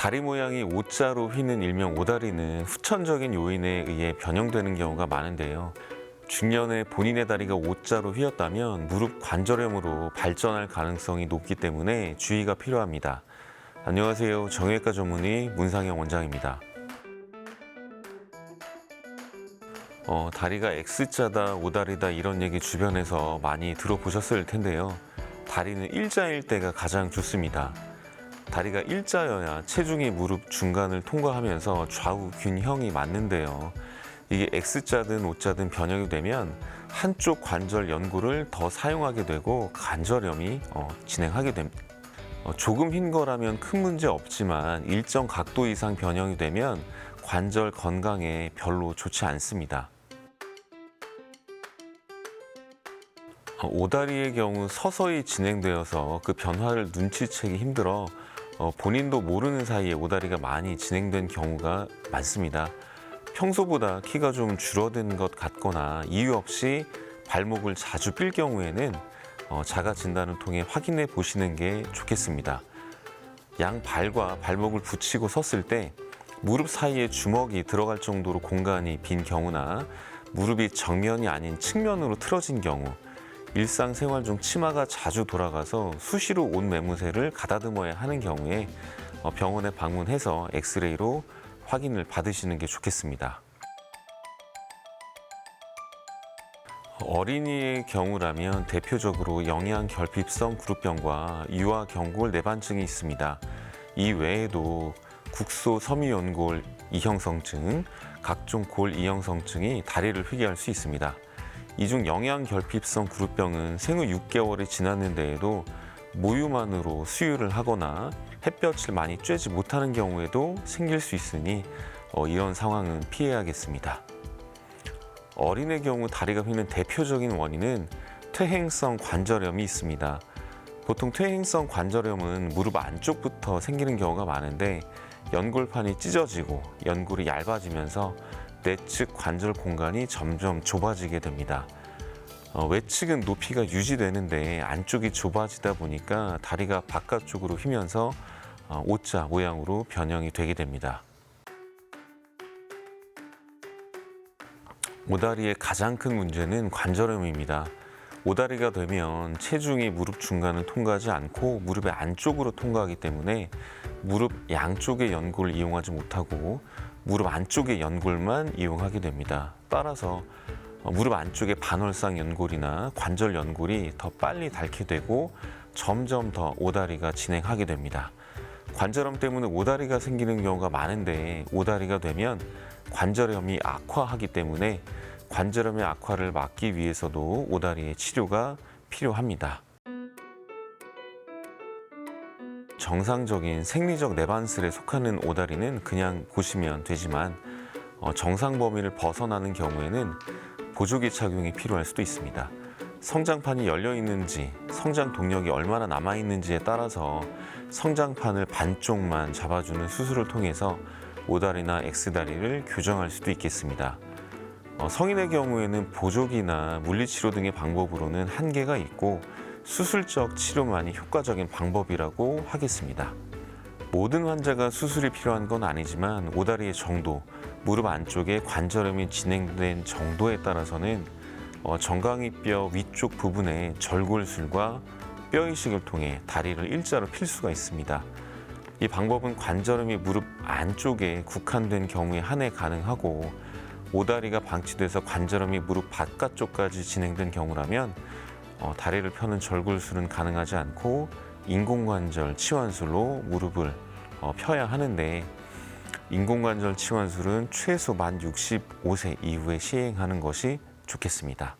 다리 모양이 O자로 휘는 일명 오다리는 후천적인 요인에 의해 변형되는 경우가 많은데요. 중년에 본인의 다리가 O자로 휘었다면 무릎 관절염으로 발전할 가능성이 높기 때문에 주의가 필요합니다. 안녕하세요. 정형외과 전문의 문상영 원장입니다. 어, 다리가 X자다, 오다리다 이런 얘기 주변에서 많이 들어보셨을 텐데요. 다리는 일자일 때가 가장 좋습니다. 다리가 일자여야 체중이 무릎 중간을 통과하면서 좌우 균형이 맞는데요. 이게 X자든 O자든 변형이 되면 한쪽 관절 연골을 더 사용하게 되고 관절염이 어, 진행하게 됩니다. 어, 조금 흰 거라면 큰 문제 없지만 일정 각도 이상 변형이 되면 관절 건강에 별로 좋지 않습니다. 어, 오다리의 경우 서서히 진행되어서 그 변화를 눈치채기 힘들어 어, 본인도 모르는 사이에 오다리가 많이 진행된 경우가 많습니다. 평소보다 키가 좀 줄어든 것 같거나 이유 없이 발목을 자주 삘 경우에는 어, 자가 진단을 통해 확인해 보시는 게 좋겠습니다. 양 발과 발목을 붙이고 섰을 때 무릎 사이에 주먹이 들어갈 정도로 공간이 빈 경우나 무릎이 정면이 아닌 측면으로 틀어진 경우 일상생활 중 치마가 자주 돌아가서 수시로 옷 매무새를 가다듬어야 하는 경우에 어, 병원에 방문해서 엑스레이로 확인을 받으시는 게 좋겠습니다. 어린이의 경우라면 대표적으로 영양 결핍성 그룹병과 유아 경골 내반증이 있습니다. 이 외에도 국소 섬유연골 이형성증, 각종 골 이형성증이 다리를 휘게 할수 있습니다. 이 중 영양 결핍성 그룹병은 생후 6개월이 지났는데에도 모유만으로 수유를 하거나 햇볕을 많이 쬐지 못하는 경우에도 생길 수 있으니 어, 이런 상황은 피해야겠습니다. 어린의 경우 다리가 휘는 대표적인 원인은 퇴행성 관절염이 있습니다. 보통 퇴행성 관절염은 무릎 안쪽부터 생기는 경우가 많은데 연골판이 찢어지고 연골이 얇아지면서 내측 관절 공간이 점점 좁아지게 됩니다. 어, 외측은 높이가 유지되는데 안쪽이 좁아지다 보니까 다리가 바깥쪽으로 휘면서 어, O자 모양으로 변형이 되게 됩니다. 오다리의 가장 큰 문제는 관절염입니다. 오다리가 되면 체중이 무릎 중간을 통과하지 않고 무릎의 안쪽으로 통과하기 때문에 무릎 양쪽의 연골을 이용하지 못하고 무릎 안쪽의 연골만 이용하게 됩니다. 따라서 어, 무릎 안쪽의 반월상 연골이나 관절 연골이 더 빨리 닳게 되고 점점 더 오다리가 진행하게 됩니다. 관절염 때문에 오다리가 생기는 경우가 많은데 오다리가 되면 관절염이 악화하기 때문에 관절염의 악화를 막기 위해서도 오다리의 치료가 필요합니다. 정상적인 생리적 내반슬에 속하는 오다리는 그냥 보시면 되지만 어, 정상 범위를 벗어나는 경우에는 보조기 착용이 필요할 수도 있습니다. 성장판이 열려 있는지, 성장 동력이 얼마나 남아 있는지에 따라서 성장판을 반쪽만 잡아주는 수술을 통해서 오다리나 X다리를 교정할 수도 있겠습니다. 어, 성인의 경우에는 보조기나 물리치료 등의 방법으로는 한계가 있고 수술적 치료만이 효과적인 방법이라고 하겠습니다. 모든 환자가 수술이 필요한 건 아니지만 오다리의 정도, 무릎 안쪽에 관절염이 진행된 정도에 따라서는 어, 정강이뼈 위쪽 부분에 절골술과 뼈 이식을 통해 다리를 일자로 필 수가 있습니다. 이 방법은 관절염이 무릎 안쪽에 국한된 경우에 한해 가능하고 오다리가 방치돼서 관절염이 무릎 바깥쪽까지 진행된 경우라면 어, 다리를 펴는 절골술은 가능하지 않고 인공관절 치환술로 무릎을 어, 펴야 하는데 인공관절 치환술은 최소 만 65세 이후에 시행하는 것이 좋겠습니다.